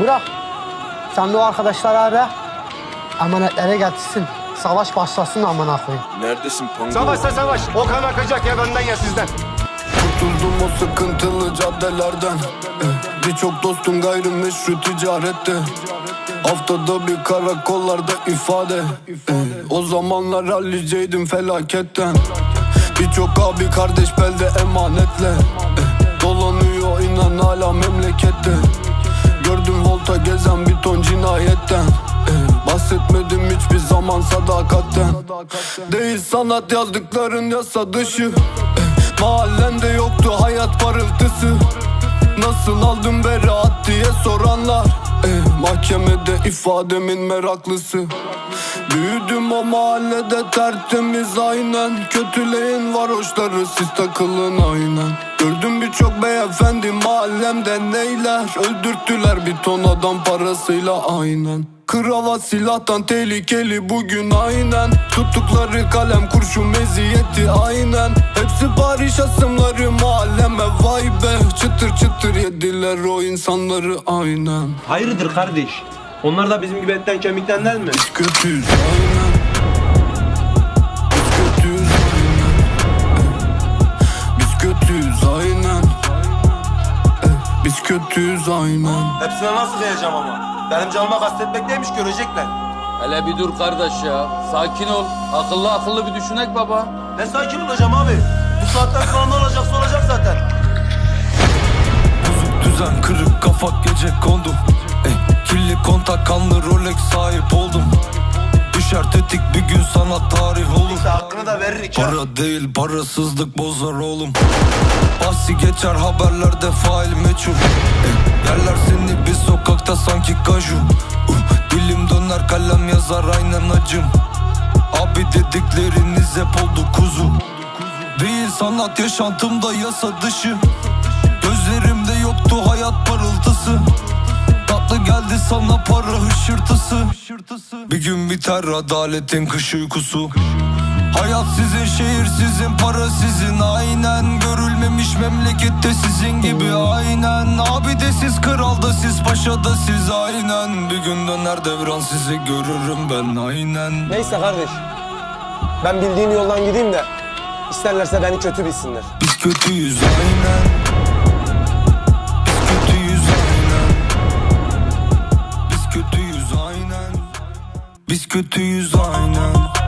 Bırak. Sen de o arkadaşları ara. Emanetlere getirsin. Savaş başlasın amına koyayım. Neredesin Pango? Savaşsa savaş. O kan akacak ya benden ya sizden. Kurtuldum o sıkıntılı caddelerden Birçok dostum gayrimeşru ticarette Haftada bir karakollarda ifade O zamanlar halliceydim felaketten Birçok abi kardeş belde emanetle Dolanıyor inan hala memlekette Gördüm volta gezen bir ton cinayetten. Eh, Bahsetmedim hiçbir zaman sadakatten. Değil sanat yazdıkların yasa dışı. Eh, Mahallende yoktu hayat parıltısı. Nasıl aldım beraat diye soranlar Mahkemede ifademin meraklısı. Büyüdüm o mahallede tertemiz aynen. Kötüleyin varoşları siz takılın aynen. Gördüm birçok beyefendi mahallemde neyler? Öldürttüler bir ton adam parasıyla aynen. Kravat silahtan tehlikeli bugün aynen. Tuttukları kalem kurşun meziyeti aynen. Hepsi barış asımları mahalleme vay be. Çıtır çıtır yediler o insanları aynen Hayırdır kardeş? Onlar da bizim gibi etten kemikten değil mi? Biz kötüyüz aynen Biz kötüyüz aynen Biz kötüyüz aynen Biz kötüyüz aynen Hepsine nasıl kıyacağım ama? Benim canıma kastetmek neymiş görecekler. Hele bir dur kardeş ya. Sakin ol. Akıllı akıllı bir düşünek baba. Ne sakin olacağım abi? Bu saatten sonra ne olacaksa olacak zaten. Düzen kırık kafa gece kondum. Ey, Kirli kontak kanlı Rolex sahip oldum. Düşer tetik bir gün sana tarih olur. İşte hakkını da verir iki. Para değil parasızlık bozar oğlum. Bahsi geçer haberlerde fail meçhul. Ey, Yerler seni bir sokakta sanki kaju uh, Dilim döner kalem yazar aynen acım. Abi dedikleriniz hep oldu kuzu. Değil sanat yaşantımda yasa dışı parıltısı Tatlı geldi sana para hışırtısı. Bir gün biter adaletin kış uykusu. Hayat sizin, şehir sizin, para sizin. Aynen Görülmemiş memlekette sizin gibi. Aynen Abi de siz, kral da siz, paşa da siz. Aynen Bir gün döner devran sizi görürüm ben. Aynen. Neyse kardeş. Ben bildiğim yoldan gideyim de isterlerse beni kötü bilsinler. Biz kötüyüz aynen Biz kötüyüz aynen